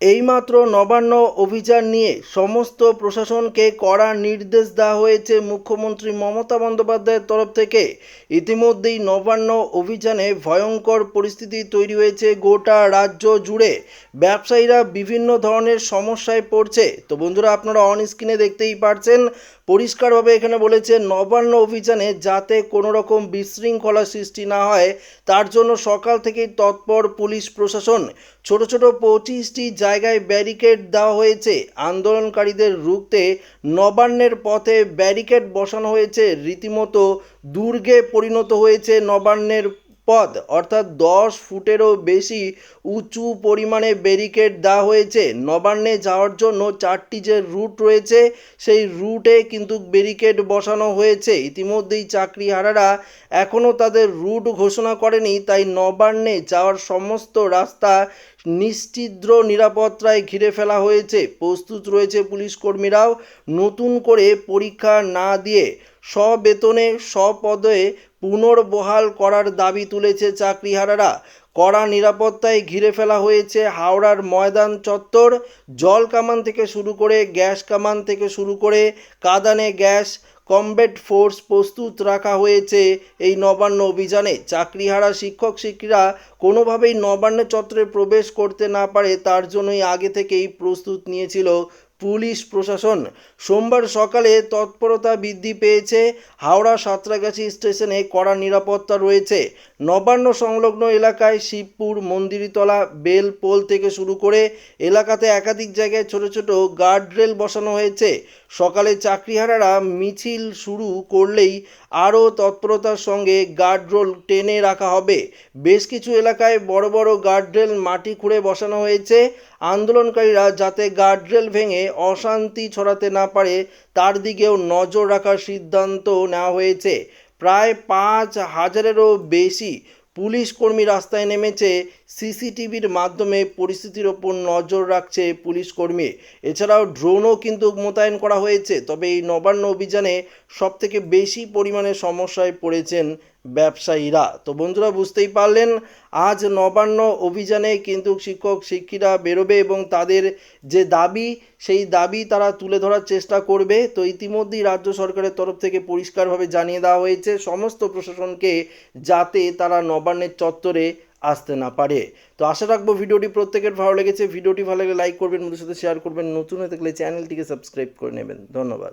এইমাত্র নবান্ন অভিযান নিয়ে সমস্ত প্রশাসনকে কড়া নির্দেশ দেওয়া হয়েছে মুখ্যমন্ত্রী মমতা বন্দ্যোপাধ্যায়ের তরফ থেকে। ইতিমধ্যেই নবান্ন অভিযানে ভয়ঙ্কর পরিস্থিতি তৈরি হয়েছে গোটা রাজ্য জুড়ে। ব্যবসায়ীরা বিভিন্ন ধরনের সমস্যায় পড়ছে। তো বন্ধুরা, আপনারা অন স্ক্রিনে দেখতেই পারছেন পরিষ্কারভাবে এখানে বলেছে, নবান্ন অভিযানে যাতে কোনো রকম বিশৃঙ্খলা সৃষ্টি না হয়, তার জন্য সকাল থেকেই তৎপর পুলিশ প্রশাসন ছোট ছোট পঁচিশটি জায়গায় ব্যারিকেড দেওয়া হয়েছে। আন্দোলনকারীদের রুখতে নবান্নের পথে ব্যারিকেড বসানো হয়েছে। রীতিমতো দুর্গে পরিণত হয়েছে নবান্নের পথ, অর্থাৎ দশ ফুটেরও বেশি উঁচু পরিমাণে ব্যারিকেড দেওয়া হয়েছে। নবান্নে যাওয়ার জন্য চারটি যে রুট রয়েছে, সেই রুটে কিন্তু ব্যারিকেড বসানো হয়েছে। ইতিমধ্যেই চাকরিহারারা এখনও তাদের রুট ঘোষণা করেনি, তাই নবান্নে যাওয়ার সমস্ত রাস্তা নিশ্চিদ্র নিরাপত্তায় ঘিরে ফেলা হয়েছে। প্রস্তুত রয়েছে পুলিশ কর্মীরাও নতুন করে পরীক্ষা না দিয়ে স্ববেতনে স্বপদে পুনর্বহাল করার দাবি তুলেছে চাকরিহারারা। কড়া নিরাপত্তায় ঘিরে ফেলা হয়েছে হাওড়ার ময়দান চত্বর। জল কামান থেকে শুরু করে গ্যাস কামান থেকে শুরু করে কাদানে গ্যাস, কমব্যাট ফোর্স প্রস্তুত রাখা হয়েছে এই নবান্ন অভিযানে। চাকরিহারা শিক্ষক শিক্ষিরা কোনোভাবেই নবান্ন চত্বরে প্রবেশ করতে না পারে, তার জন্যই আগে থেকেই প্রস্তুত নিয়েছিল পুলিশ প্রশাসন। সোমবার সকালে তৎপরতা বৃদ্ধি পেয়েছে। হাওড়া সাঁতরাগাছি স্টেশনে কড়া নিরাপত্তা রয়েছে। নবান্ন সংলগ্ন এলাকায় শিবপুর, মন্দিরতলা বেল পোল থেকে শুরু করে এলাকাতে একাধিক জায়গায় ছোট ছোট গার্ডরেল বসানো হয়েছে। সকালে চাকরিহারারা মিছিল শুরু করলেই আরও তৎপরতার সঙ্গে গার্ডরোল টেনে রাখা হবে। বেশ কিছু এলাকায় বড় বড় গার্ডরেল মাটি খুঁড়ে বসানো হয়েছে। আন্দোলনকারীরা যাতে গার্ডরেল ভেঙে অশান্তি ছড়াতে না পারে, তার দিকেও নজর রাখার সিদ্ধান্ত নেওয়া হয়েছে। প্রায় পাঁচ হাজারেরও বেশি পুলিশ কর্মী রাস্তায় নেমেছে। সিসিটিভির মাধ্যমে পরিস্থিতির ওপর নজর রাখছে পুলিশ কর্মী। এছাড়াও ড্রোনও কিন্তু মোতায়েন করা হয়েছে। তবে এই নবান্ন অভিযানে সবথেকে বেশি পরিমাণে সমস্যায় পড়েছেন ব্যবসায়ীরা। তো বন্ধুরা, বুঝতেই পারলেন, আজ নবান্ন অভিযানে কিন্তু শিক্ষক শিক্ষিরা বেরোবে এবং তাদের যে দাবি, সেই দাবি তারা তুলে ধরার চেষ্টা করবে। তো ইতিমধ্যেই রাজ্য সরকারের তরফ থেকে পরিষ্কারভাবে জানিয়ে দেওয়া হয়েছে, সমস্ত প্রশাসনকে যাতে তারা নবান্নের চত্বরে আসতে না পারে। তো আশা রাখব ভিডিওটি প্রত্যেকের ভালো লেগেছে। ভিডিওটি ভালো লাগলে লাইক করবেন, বন্ধুদের সাথে শেয়ার করবেন। নতুন হয়ে থাকলে চ্যানেলটিকে সাবস্ক্রাইব করে নেবেন। ধন্যবাদ।